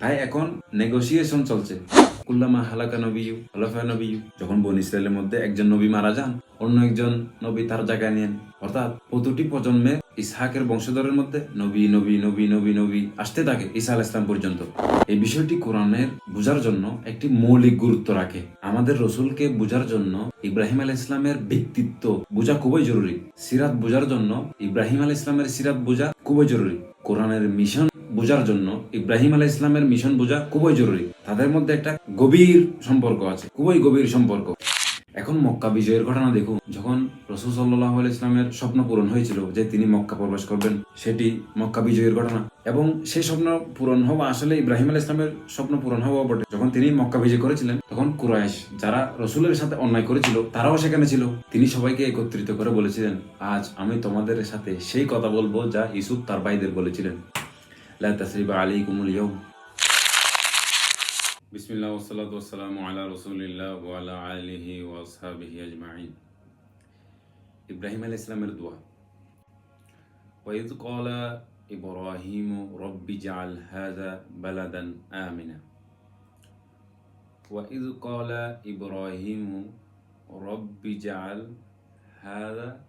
তাই এখন নেগোসিয়েশন চলছে। কুল্লামা হালাকা নবীয়ু হলফা নবীয়ু যখন বন ইসরায়েলের মধ্যে একজন নবী মারা যান, অন্য একজন নবী তার জায়গায় নেন অর্থাৎ প্রতিটি প্রজন্মে ইসহাকের বংশধরের মধ্যে নবী নবী নবী নবী নবী আসতে থাকে ঈসা আল ইসলাম পর্যন্ত। এই বিষয়টি কোরআনের বোঝার জন্য একটি মৌলিক গুরুত্ব রাখে। আমাদের রসুলকে বোঝার জন্য ইব্রাহিম আল ইসলামের ব্যক্তিত্ব বোঝা খুবই জরুরি। সিরাত বোঝার জন্য ইব্রাহিম আল ইসলামের সিরাত বোঝা খুবই জরুরি। কোরআনের মিশন বোঝার জন্য ইব্রাহিম আলাহ ইসলামের মিশন বোঝা খুবই জরুরি। তাদের মধ্যে একটা গভীর সম্পর্ক আছে, খুবই গভীর সম্পর্ক। এখন মক্কা বিজয়ের ঘটনা দেখুন। যখন রসুল সাল্লাহ ইসলামের স্বপ্ন পূরণ হয়েছিল যে তিনি মক্কা প্রবেশ করবেন, সেটি মক্কা বিজয়ের ঘটনা। এবং সেই স্বপ্ন পূরণ হওয়া আসলে ইব্রাহিম আল ইসলামের স্বপ্ন পূরণ হওয়া বটে। যখন তিনি মক্কা বিজয় করেছিলেন, তখন কুরাইশ যারা রসুলের সাথে অন্যায় করেছিল, তারাও সেখানে ছিল। তিনি সবাইকে একত্রিত করে বলেছিলেন, আজ আমি তোমাদের সাথে সেই কথা বলব যা ইসুফ তার ভাইদের বলেছিলেন। لا تثريب عليكم اليوم. بسم الله والصلاة والسلام على رسول الله وعلى آله وأصحابه أجمعين. إبراهيم عليه السلام الدعاء وإذ قال إبراهيم رب اجعل هذا بلدا آمنا. وإذ قال إبراهيم رب اجعل هذا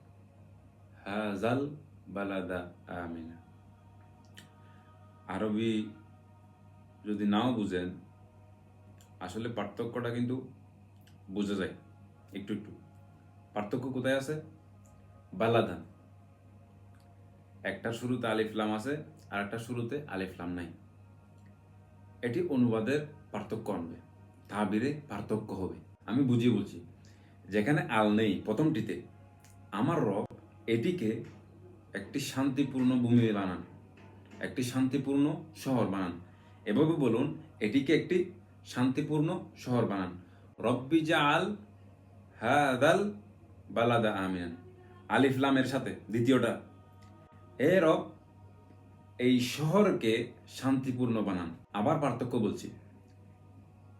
هذا البلد آمنا. আরবি যদি নাও বুঝেন, আসলে পার্থক্যটা কিন্তু বোঝা যায় একটু একটু। পার্থক্য কোথায় আছে? বালাদান। একটা শুরুতে আলিফলাম আছে আর একটা শুরুতে আলিফলাম নাই। এটি অনুবাদের পার্থক্য আনবে তাবিরে পার্থক্য হবে। আমি বুঝিয়ে বলছি, যেখানে আল নেই প্রথমটিতে, আমার রব এটিকে একটি শান্তিপূর্ণ ভূমি বানান। একটি শান্তিপূর্ণ শহর বানান। এভাবে বলুন, এটিকে একটি শান্তিপূর্ণ শহর বানান। রব্বি জাল হাদাল বালাদা আমিয়ান আলিফলামের সাথে, দ্বিতীয়টা। এ রব, এই শহরকে শান্তিপূর্ণ বানান। আবার পার্থক্য বলছি।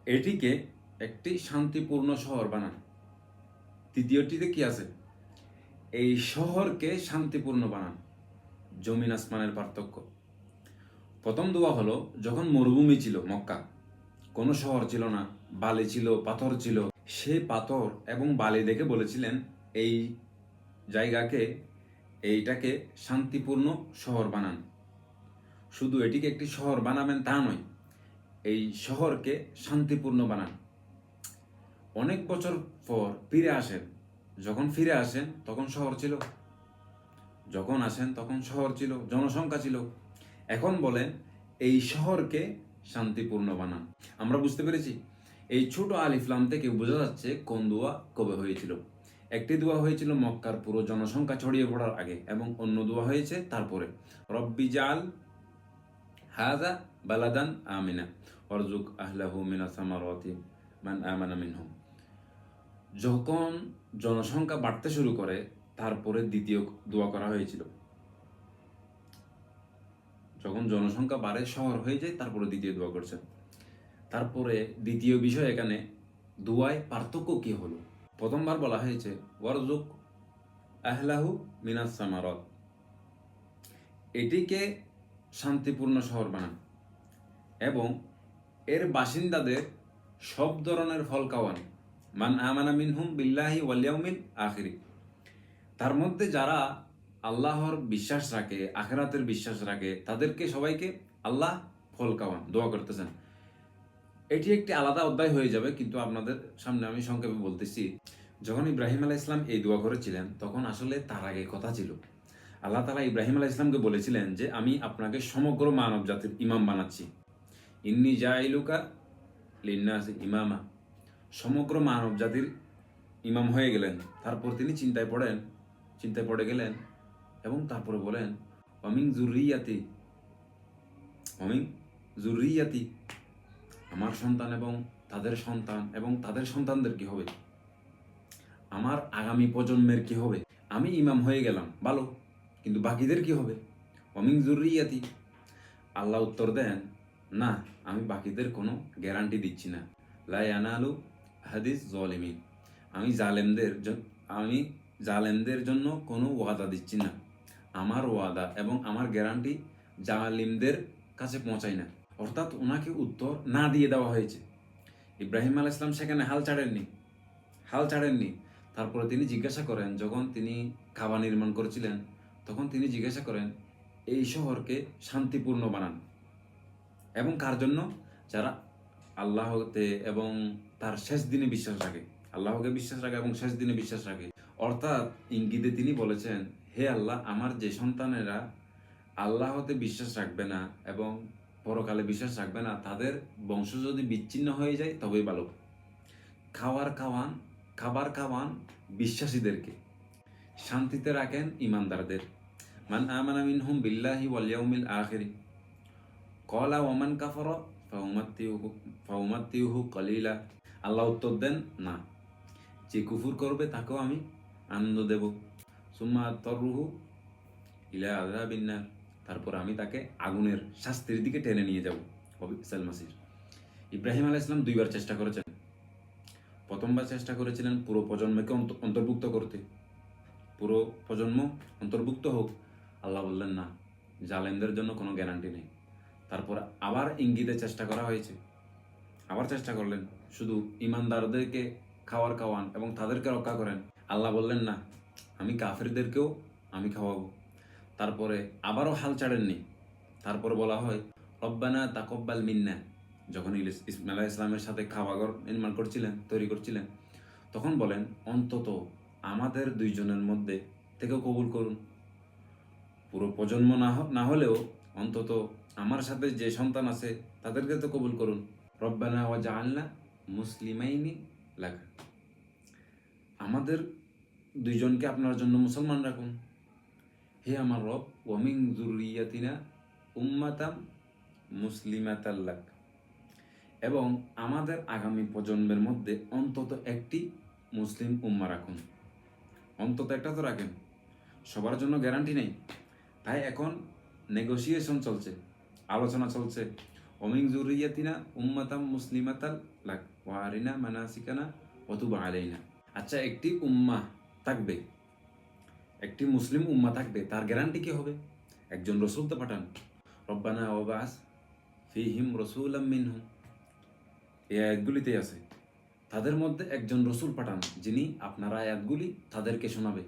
এটিকে একটি শান্তিপূর্ণ শহর বানান। তৃতীয়টিতে কি আছে? এই শহরকে শান্তিপূর্ণ বানান। জমিন আসমানের পার্থক্য। প্রথম দোয়া হলো, যখন মরুভূমি ছিল মক্কা, কোনো শহর ছিল না, বালি ছিল, পাথর ছিল সে পাথর এবং বালি দেখে বলেছিলেন, এই জায়গাকে, এইটাকে শান্তিপূর্ণ শহর বানান। শুধু এটিকে একটি শহর বানাবেন তা নয়, এই শহরকে শান্তিপূর্ণ বানান। অনেক বছর পর ফিরে আসেন। যখন ফিরে আসেন, তখন শহর ছিল। যখন আসেন, তখন শহর ছিল, জনসংখ্যা ছিল। এখন বলেন, এই শহরকে শান্তিপূর্ণ বানান। আমরা বুঝতে পেরেছি? এই ছোট আলিফলাম থেকে বোঝা যাচ্ছে কোন দোয়া কবে হয়েছিল। একটি দোয়া হয়েছিল মক্কার পুরো জনসংখ্যা ছড়িয়ে পড়ার আগে এবং অন্য দোয়া হয়েছে তারপরে। রব্বি জাল হাজা বালাদান আমিনা অরজুক আহলাহু মিনা সামারতি মান আমানা মিনহুম। যখন জনসংখ্যা বাড়তে শুরু করে, তারপরে দ্বিতীয় দোয়া করা হয়েছিল। যখন জনসংখ্যা বাড়ে শহর হয়ে যায়, তারপরে দ্বিতীয় দোয়া করছেন। তারপরে দ্বিতীয় বিষয় এখানে, দোয়ায় পার্থক্য কি হলো? প্রথমবার বলা হয়েছে ওয়ারজুক আহলাহু মিনাস সামারত। এটিকে শান্তিপূর্ণ শহর বানান এবং এর বাসিন্দাদের সব ধরনের ফল খাওয়ান। মান আমানা মিনহুম বিল্লাহি ওয়ালিয়াউমিল আখিরি। তার মধ্যে যারা আল্লাহর বিশ্বাস রাখে, আখেরাতের বিশ্বাস রাখে, তাদেরকে সবাইকে আল্লাহ ফল খাওয়ান দোয়া করতেছেন। এটি একটি আলাদা অধ্যায় হয়ে যাবে, কিন্তু আপনাদের সামনে আমি সংক্ষেপে বলতেছি, যখন ইব্রাহিম আলাহ ইসলাম এই দোয়া করেছিলেন, তখন আসলে তার আগে কথা ছিল। আল্লাহ তালা ইব্রাহিম আলাহ ইসলামকে বলেছিলেন যে, আমি আপনাকে সমগ্র মানব জাতির ইমাম বানাচ্ছি। ইন্নি জাইলুকা লিন্নাস ইমামা। সমগ্র মানব জাতির ইমাম হয়ে গেলেন। তারপর তিনি চিন্তায় পড়েন, চিন্তায় পড়ে গেলেন এবং তারপরে বলেন অমিং জুরিয়াতি অমিং জুরিয়াতি আমার সন্তান এবং তাদের সন্তান এবং তাদের সন্তানদের কি হবে? আমার আগামী প্রজন্মের কি হবে? আমি ইমাম হয়ে গেলাম, ভালো, কিন্তু বাকিদের কি হবে? অমিং জুরিয়াতি আল্লাহ উত্তর দেন, না, আমি বাকিদের কোনো গ্যারান্টি দিচ্ছি না। লায়ানালু হাদিস জলিমিন, আমি জালেমদের আমি জালেমদের জন্য কোনো ওয়াদা দিচ্ছি না। আমার ওয়াদা এবং আমার গ্যারান্টি জালিমদের কাছে পৌঁছায় না। অর্থাৎ ওনাকে উত্তর না দিয়ে দেওয়া হয়েছে। ইব্রাহিম আল ইসলাম সেখানে হাল ছাড়েননি। হাল ছাড়েননি। তারপরে তিনি জিজ্ঞাসা করেন, যখন তিনি খাবার নির্মাণ করেছিলেন, তখন তিনি জিজ্ঞাসা করেন, এই শহরকে শান্তিপূর্ণ বানান। এবং কার জন্য? যারা আল্লাহতে এবং তার শেষ দিনে বিশ্বাস রাখে। আল্লাহকে বিশ্বাস রাখে এবং শেষ দিনে বিশ্বাস রাখে। অর্থাৎ ইঙ্গিতে তিনি বলেছেন হে আল্লাহ, আমার যে সন্তানেরা আল্লাহতে বিশ্বাস রাখবে না এবং পরকালে বিশ্বাস রাখবে না, তাদের বংশ যদি বিচ্ছিন্ন হয়ে যায় তবেই ভালো। খাওয়ার খাওয়ান, খাবার খাওয়ান বিশ্বাসীদেরকে। শান্তিতে রাখেন ইমানদারদের। মান আমানা মিনহুম বিল্লাহি ওয়াল ইয়াউমিল আখির। কলা ওমান কাফর ফাউমাত্তিউহু কলিলা। আল্লাহ উত্তর দেন, না। যে কুফুর করবে তাকেও আমি আনন্দ দেব। সুম্মা তরুহু ইলা আযাবিন্নার তারপর আমি তাকে আগুনের শাস্তির দিকে টেনে নিয়ে যাব সাল মাসির। ইব্রাহিম আলাইহিস সালাম দুইবার চেষ্টা করেছেন। প্রথমবার চেষ্টা করেছিলেন পুরো প্রজন্মকে অন্ত- অন্তর্ভুক্ত করতে। পুরো প্রজন্ম অন্তর্ভুক্ত হোক, আল্লাহ বললেন, না, জালেমদের জন্য কোনো গ্যারান্টি নেই। তারপর আবার ইঙ্গিতে চেষ্টা করা হয়েছে। আবার চেষ্টা করলেন। শুধু ইমানদারদেরকে খাওয়ার খাওয়ান এবং তাদেরকে রক্ষা করেন। আল্লাহ বললেন, না আমি কাফেরদেরকেও আমি খাওয়াবো। তারপরে আবারও হাল ছাড়েননি। তারপর বলা হয়, রব্বানা তাকব্বাল মিন্না। যখন ইসমাইল ইসলামের সাথে খাওয়াঘর নির্মাণ করছিলেন, তৈরি করছিলেন, তখন বলেন, অন্তত আমাদের দুইজনের মধ্যে থেকে কবুল করুন। পুরো প্রজন্ম না হলেও অন্তত আমার সাথে যে সন্তান আছে, তাদেরকে তো কবুল করুন। রব্বানা ওয়া জাআলনা মুসলিমাইনি লাকা। আমাদের দুইজনকে আপনার জন্য মুসলমান রাখুন। হে আমার রব ওয়ামিং জুরিয়াতিনা উম্মাতাম মুসলিমাতাল্লাক এবং আমাদের আগামী প্রজন্মের মধ্যে অন্তত একটি মুসলিম উম্মা রাখুন। অন্তত একটা তো রাখেন। সবার জন্য গ্যারান্টি নেই। তাই এখন নেগোসিয়েশন চলছে, আলোচনা চলছে। অমিং জুরিয়াতিনা উম্মাতাম মুসলিমাতাল লাক। ওয়ারিনা মানাসিকানা অতুবা আলাইনা। আচ্ছা একটি উম্মা থাকবে। একটি মুসলিম উম্মা থাকবে, তার গ্যারান্টি কি হবে? একজন রসুল তো পাঠান, রব্বানা ওবাস ফিহিম রসুল মিনহুম এই আয়াতগুলিতে আছে। তাদের মধ্যে একজন রসুল পাঠান, যিনি আপনার আয়াতগুলি তাদেরকে শোনাবে।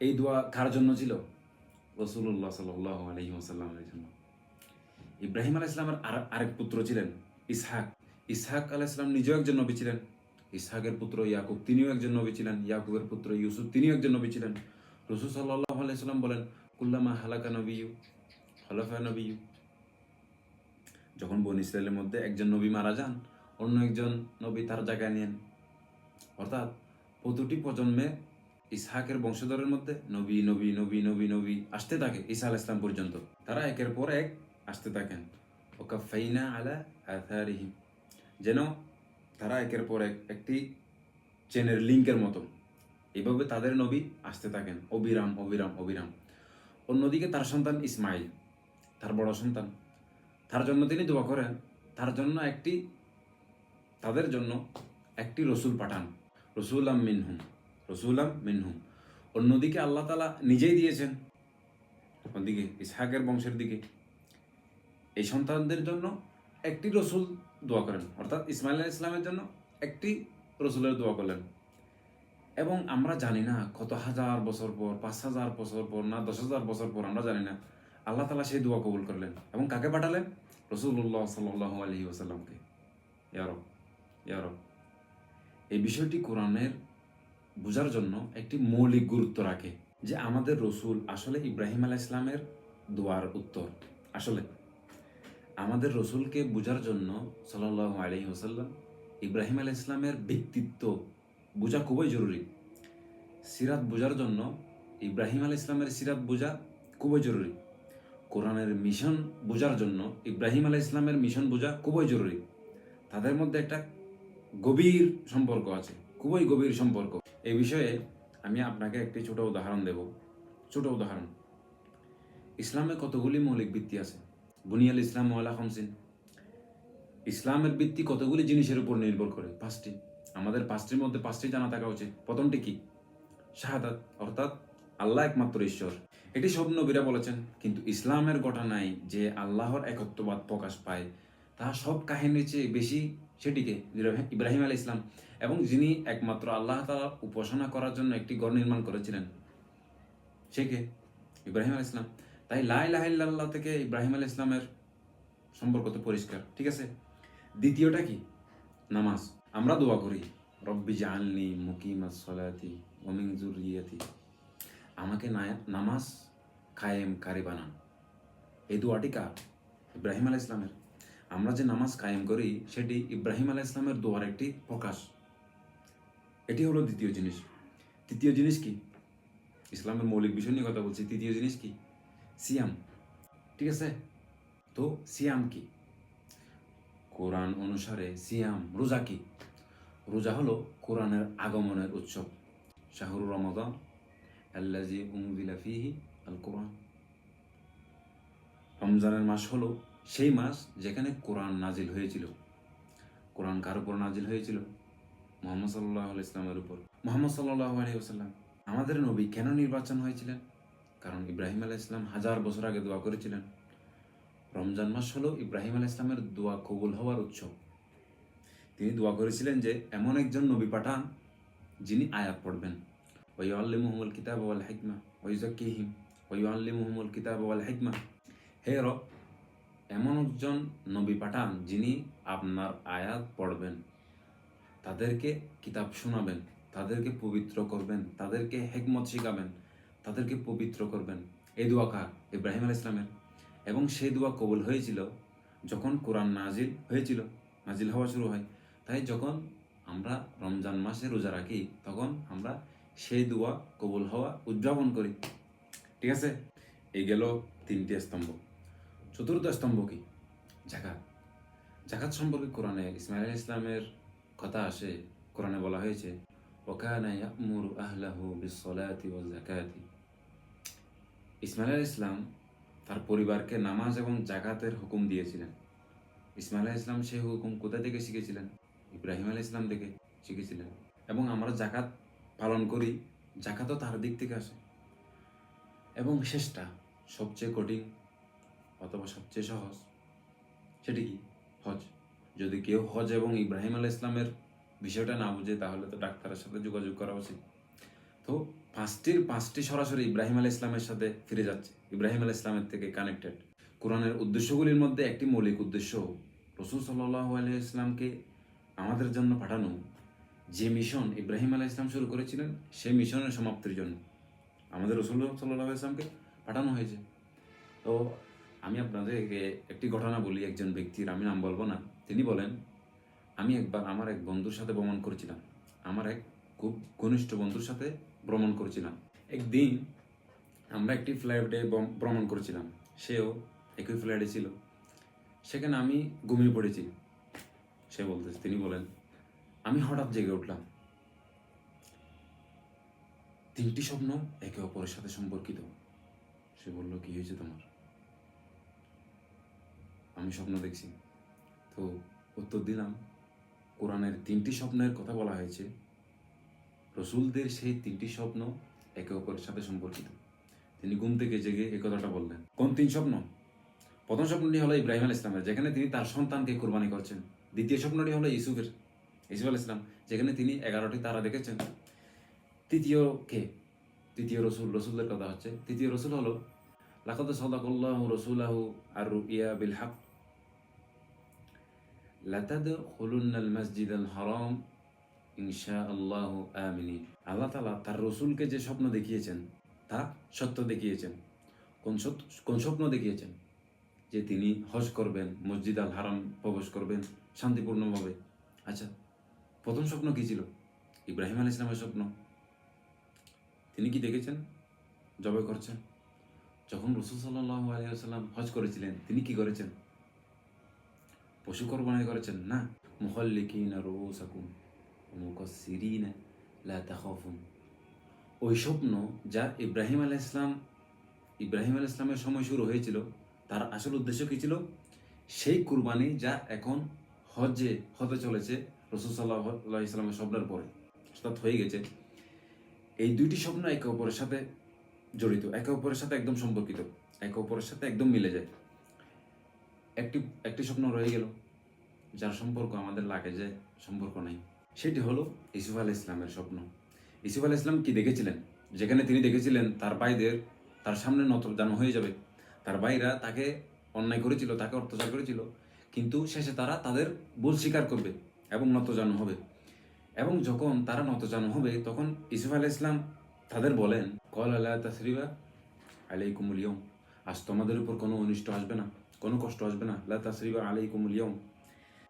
এই দোয়া কার জন্য ছিল? রসুল্লাহ সাল আলহি জন্য। ইব্রাহিম আলাহ ইসলামের আর, আরেক পুত্র ছিলেন, ইসহাক। ইসহাক আলাহ ইসলাম নিজেও একজন নবী ছিলেন। ইসহাকের পুত্র ইয়াকুব, তিনিও একজন নবী ছিলেন। ইয়াকুবের পুত্র ইউসুফ, তিনিও একজন নবী ছিলেন। রসুল সাল্লাহ আলাইসাল্লাম বলেন, কুল্লামা হালাকা নবীয়ু হলফা নবীয়ু। যখন বন ইসরায়েলের মধ্যে একজন নবী মারা যান, অন্য একজন নবী তার জায়গায় নেন। অর্থাৎ প্রতিটি প্রজন্মে ইসহাকের বংশধরের মধ্যে নবী নবী নবী নবী নবী আসতে থাকে ইসা আল ইসলাম পর্যন্ত। তারা একের পর এক আসতে থাকেন। ওকাফাইনা আলা আথারিহিম যেন তারা একের পর এক একটি চেনের লিঙ্কের মতো। এভাবে তাদের নবী আসতে থাকেন। অবিরাম অবিরাম অবিরাম। অন্যদিকে তার সন্তান ইসমাইল, তার বড় সন্তান। তার জন্য তিনি দোয়া করেন, তার জন্য একটি, তাদের জন্য একটি রসুল পাঠান। রসুলাম মিনহুম রসুলাম মিনহুম। অন্যদিকে আল্লাহ তালা নিজেই দিয়েছেন। ওদিকে ইসহাকের বংশের দিকে। এই সন্তানদের জন্য একটি রসুল দোয়া করেন, অর্থাৎ ইসমাইল ইসলামের জন্য একটি রসুলের দোয়া করলেন। এবং আমরা জানি না কত হাজার বছর পর, পাঁচ হাজার বছর পর না দশ হাজার বছর পর, আমরা জানি না। আল্লাহ তালা সেই দোয়া কবুল করলেন। এবং কাকে পাঠালেন? রসুল্লাহ সাল্লাহ আলহি ওসাল্লামকে ইয়ারব ইয়ারব এই বিষয়টি কোরআনের বোঝার জন্য একটি মৌলিক গুরুত্ব রাখে যে আমাদের রসুল আসলে ইব্রাহিম আলাহ ইসলামের দোয়ার উত্তর। আসলে আমাদের রসুলকে বোঝার জন্য সাল্লাহ আলহি ওসাল্লাম ইব্রাহিম আলাহ ইসলামের ব্যক্তিত্ব বোঝা খুবই জরুরি। সিরাত বোঝার জন্য ইব্রাহিম আলাহ ইসলামের সিরাত বোঝা খুবই জরুরি। কোরআনের মিশন বোঝার জন্য ইব্রাহিম আলাহ ইসলামের মিশন বোঝা খুবই জরুরি। তাদের মধ্যে একটা গভীর সম্পর্ক আছে, খুবই গভীর সম্পর্ক। এই বিষয়ে আমি আপনাকে একটি ছোট উদাহরণ দেব। ছোট উদাহরণ, ইসলামে কতগুলি মৌলিক ভিত্তি আছে? বুনিয়াল ইসলাম ওয়ালা খমসিন। ইসলামের ভিত্তি কতগুলি জিনিসের উপর নির্ভর করে? পাঁচটি। আমাদের পাঁচটির মধ্যে পাঁচটি জানা থাকা উচিত। প্রথমটি কি? শাহাদাত, অর্থাৎ আল্লাহ একমাত্র ঈশ্বর। এটি সব নবীরা বলেছেন, কিন্তু ইসলামের ঘটনায় যে আল্লাহর একত্ববাদ প্রকাশ পায়। তা সব কাহিনীর চেয়ে বেশি সেটিকে ইব্রাহিম- আলী ইসলাম এবং যিনি একমাত্র আল্লাহ তালা উপাসনা করার জন্য একটি ঘর নির্মাণ করেছিলেন। সে কে? ইব্রাহিম আলী ইসলাম তাই লাই লাহিল্লাহ থেকে ইব্রাহিম আলী ইসলামের সম্পর্ক তো পরিষ্কার, ঠিক আছে? দ্বিতীয়টা কি? নামাজ। আমরা দোয়া করি, রব্বি জাননি মুকিমাস সলাতি ওমিং জুরিয়াতি আমাকে নামাজ কায়েম কারি বানান। এই দোয়াটি কার? ইব্রাহিম আলাহ ইসলামের আমরা যে নামাজ কায়েম করি, সেটি ইব্রাহিম আলাহ ইসলামের দোয়ার একটি প্রকাশ। এটি হলো দ্বিতীয় জিনিস। তৃতীয় জিনিস কি? ইসলামের মৌলিক বিষয় নিয়ে কথা বলছি। তৃতীয় জিনিস কি? সিয়াম। ঠিক আছে? তো সিয়াম কি? কোরআন অনুসারে সিয়াম রোজা কি? রোজা হলো কোরআনের আগমনের উৎসব। শাহরুর রমাদান আল্লাজি উমদিলা আল কোরআন রমজানের মাস হলো সেই মাস যেখানে কোরআন নাজিল হয়েছিল। কোরআন কার উপর নাজিল হয়েছিল? মোহাম্মদ সাল্লাহ ইসলামের উপর। মোহাম্মদ সাল্লাহ আলী আমাদের নবী কেন নির্বাচন হয়েছিলেন? কারণ ইব্রাহিম আলাহ ইসলাম হাজার বছর আগে দোয়া করেছিলেন। রমজান মাস হলো ইব্রাহিম আলাহ ইসলামের দোয়া কবুল হওয়ার উৎসব। তিনি দোয়া করেছিলেন যে, এমন একজন নবী পাঠান যিনি আয়াত পড়বেন। ওই আল্লিমুহমুল কিতাব ওয়াল হেকমা ওই জাকিহিম ওই আল্লিমুহমুল কিতাব ওয়াল হেকমা। হে রব, এমন একজন নবী পাঠান যিনি আপনার আয়াত পড়বেন, তাদেরকে কিতাব শোনাবেন, তাদেরকে পবিত্র করবেন, তাদেরকে হেকমত শিখাবেন। তাদেরকে পবিত্র করবেন। এই দোয়া কার? ইব্রাহিম আল ইসলামের এবং সেই দোয়া কবুল হয়েছিল যখন কোরআন নাজিল হয়েছিল। নাজিল হওয়া শুরু হয়। তাই যখন আমরা রমজান মাসে রোজা রাখি, তখন আমরা সেই দোয়া কবুল হওয়া উদযাপন করি। ঠিক আছে? এই গেল তিনটি স্তম্ভ। চতুর্থ স্তম্ভ কি? জাকাত। জাকাত সম্পর্কে কোরআনে ইসমাইল ইসলামের কথা আসে। কোরআনে বলা হয়েছে ওকানা ইয়ামুরু আহলাহু বিসসালাতি ওয়াজ যাকাতি ইসমাইল আলাইহিস ইসলাম তার পরিবারকে নামাজ এবং জাকাতের হুকুম দিয়েছিলেন। ইসমাইল আলাইহিস ইসলাম সেই হুকুম কোথা থেকে শিখেছিলেন? ইব্রাহিম আলাইহিস ইসলাম থেকে শিখেছিলেন। এবং আমরা জাকাত পালন করি জাকাতও তার দিক থেকে আসে। এবং শেষটা সবচেয়ে কঠিন অথবা সবচেয়ে সহজ সেটি কি? হজ। যদি কেউ হজ এবং ইব্রাহিম আলাহ ইসলামের বিষয়টা না বুঝে, তাহলে তো ডাক্তারের সাথে যোগাযোগ করা উচিত। তো পাঁচটির পাঁচটি সরাসরি ইব্রাহিম আলাহ ইসলামের সাথে ফিরে যাচ্ছে। ইব্রাহিম আলাহ ইসলামের থেকে কানেক্টেড কোরআনের উদ্দেশ্যগুলির মধ্যে একটি মৌলিক উদ্দেশ্য, রসুল সাল্লাহ আলিয়া ইসলামকে আমাদের জন্য পাঠানো। যে মিশন ইব্রাহিম আলাহ ইসলাম শুরু করেছিলেন, সেই মিশনের সমাপ্তির জন্য আমাদের রসুল সাল্লাহ ইসলামকে পাঠানো হয়েছে। তো আমি আপনাদেরকে একটি ঘটনা বলি, একজন ব্যক্তির, আমি নাম বলব না। তিনি বলেন, আমি একবার আমার এক বন্ধুর সাথে ভ্রমণ করেছিলাম। আমার এক খুব ঘনিষ্ঠ বন্ধুর সাথে ভ্রমণ করেছিলাম। একদিন আমরা একটি ফ্লাইটে ভ্রমণ করেছিলাম। সেও একই ফ্লাইটে ছিল। সেখানে আমি ঘুমিয়ে পড়েছি। সে বলতেছে, তিনি বলেন, আমি হঠাৎ জেগে উঠলাম। তিনটি স্বপ্ন একে অপরের সাথে সম্পর্কিত। সে বলল, কি হয়েছে তোমার? আমি স্বপ্ন দেখছি। তো উত্তর দিলাম, কোরআনের তিনটি স্বপ্নের কথা বলা হয়েছে। রসুলদের সেই তিনটি স্বপ্ন একে অপরের সাথে সম্পর্কিত। তিনি ঘুম থেকে জেগে এই কথাটা বললেন। কোন তিন স্বপ্ন? প্রথম স্বপ্নটি হলো ইব্রাহিম আল ইসলামের যেখানে তিনি তার সন্তানকে কোরবানি করছেন। দ্বিতীয় স্বপ্নটি হলো ইসুফের ইসুফ আল ইসলাম যেখানে তিনি এগারোটি তারা দেখেছেন। তৃতীয় কে? তৃতীয় রসুল রসুলের কথা হচ্ছে। তৃতীয় রসুল হলো, লাকাদ সাদাকাল্লাহু রাসূলাহু আর রুইয়া বিল হক মসজিদ মাসজিদাল হারাম ইনশাআল্লাহু আমিনিন। আল্লাহ তাআলা তার রসুলকে যে স্বপ্ন দেখিয়েছেন, তা সত্য দেখিয়েছেন। কোন কোন স্বপ্ন দেখিয়েছেন? যে তিনি হজ করবেন, মসজিদ আল হারাম প্রবেশ করবেন শান্তিপূর্ণভাবে। আচ্ছা প্রথম স্বপ্ন কী ছিল? ইব্রাহিম আল ইসলামের স্বপ্ন। তিনি কি দেখেছেন? জবে করছেন। যখন রসুল সাল্লাহ আলিয়াল্লাম হজ করেছিলেন, তিনি কি করেছেন? পশু কোরবানি করেছেন? না। মুহল্লিকিনা মুকাসসিরিনা লা তাখাফুন। ওই স্বপ্ন যা ইব্রাহিম আলাহ ইসলাম ইব্রাহিম আল ইসলামের সময় শুরু হয়েছিল, তার আসল উদ্দেশ্য কি ছিল? সেই কুরবানি যা এখন হজে হতে চলেছে রসুল সাল্লাহ ইসলামের স্বপ্নের পরে। অর্থাৎ হয়ে গেছে। এই দুইটি স্বপ্ন একে অপরের সাথে জড়িত, একে অপরের সাথে একদম সম্পর্কিত, একে অপরের সাথে একদম মিলে যায়। একটি একটি স্বপ্ন রয়ে গেল, যার সম্পর্ক আমাদের লাগে যে সম্পর্ক নাই। সেটি হলো ইসুফ আল ইসলামের স্বপ্ন। ইসুফ আল ইসলাম কি দেখেছিলেন? যেখানে তিনি দেখেছিলেন তার ভাইদের তার সামনে নতজান হয়ে যাবে। তার ভাইরা তাকে অন্যায় করেছিল, তাকে অত্যাচার করেছিল, কিন্তু শেষে তারা তাদের ভুল স্বীকার করবে এবং নতজান হবে। এবং যখন তারা নতজান হবে, তখন ইসুফ আল ইসলাম তাদের বলেন, কল আল্লাহ তাসরিবা আলাইকুমুল ইয়ম আজ তোমাদের উপর কোনো অনিষ্ট আসবে না, কোনো কষ্ট আসবে না। লা তাসরিবা আলাইকুমুল ইয়ম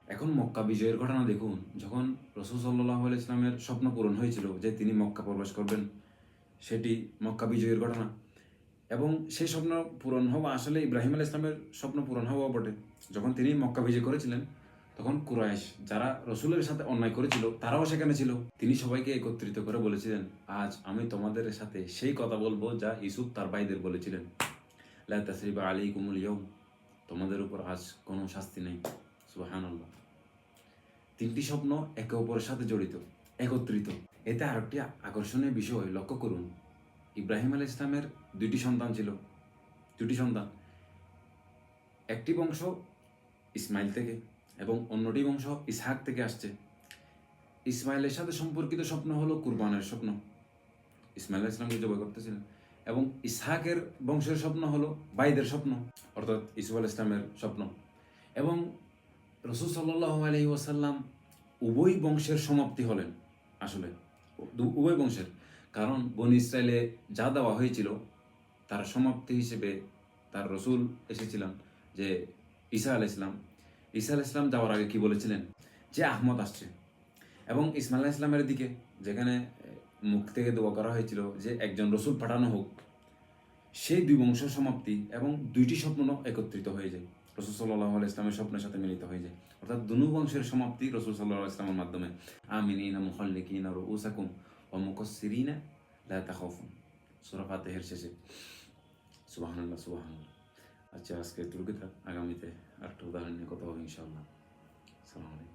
এখন মক্কা বিজয়ের ঘটনা দেখুন, যখন রসুল সাল্লাহ ইসলামের স্বপ্ন পূরণ হয়েছিল যে তিনি মক্কা প্রবেশ করবেন, সেটি মক্কা বিজয়ের ঘটনা। এবং সেই স্বপ্ন পূরণ হওয়া, আসলে ইব্রাহিম আল ইসলামের স্বপ্ন পূরণ হওয়া বটে। যখন তিনি মক্কা বিজয় করেছিলেন, তখন কুরাইশ যারা রসুলের সাথে অন্যায় করেছিল, তারাও সেখানে ছিল। তিনি সবাইকে একত্রিত করে বলেছিলেন, আজ আমি তোমাদের সাথে সেই কথা বলব যা ইসুফ তার ভাইদের বলেছিলেন। লা তাসরিবা আলাইকুমুল ইয়ম তোমাদের উপর আজ কোনো শাস্তি নেই। সুবহানাল্লাহ। তিনটি স্বপ্ন একে অপরের সাথে জড়িত, একত্রিত। এতে আরেকটি আকর্ষণীয় বিষয় লক্ষ্য করুন। ইব্রাহিম আল ইসলামের দুইটি সন্তান ছিল। দুটি সন্তান। একটি বংশ ইসমাইল থেকে এবং অন্যটি বংশ ইসহাক থেকে আসছে। ইসমাইলের সাথে সম্পর্কিত স্বপ্ন হলো কুরবানের স্বপ্ন। ইসমাইল ইসলামকে জবাই করতেছিলেন এবং ইসহাকের বংশের স্বপ্ন হলো বাইদের স্বপ্ন, অর্থাৎ ইসুফ আল ইসলামের স্বপ্ন। এবং রসুল সাল্লাহ আলহি ওয়াসাল্লাম উভয় বংশের সমাপ্তি হলেন, আসলে। উভয় বংশের। কারণ বন ইসরায়েলে যা দেওয়া হয়েছিল, তার সমাপ্তি হিসেবে তার রসুল এসেছিলাম যে ঈসা আল ইসলাম ঈসা আল ইসলাম যাওয়ার আগে কি বলেছিলেন? যে আহমদ আসছে। এবং ইসমাইল ইসলামের দিকে, যেখানে মুখ থেকে দোয়া করা হয়েছিল যে একজন রসুল পাঠানো হোক, সেই দুই বংশ সমাপ্তি এবং দুইটি স্বপ্ন একত্রিত হয়ে যায়। রসুল সাল্লাহ ইসলামের স্বপ্নের সাথে মিলিত হয়ে যায়। অর্থাৎ দুনু বংশের সমাপ্তি রসুল সাল্লাহ ইসলামের মাধ্যমে। আমিনিনা মুহল্লিকিনা রুসাকুম ও মুকসিরিনা লা তাখাফুন। সূরা ফাতিহার শেষে। সুবহানাল্লাহ সুবহানাল্লাহ। আচ্ছা আজকে তুর্কি থাক আগামীতে আরেকটা উদাহরণ নিয়ে কথা হবে ইনশাআল্লাহ। আসসালামু আলাইকুম।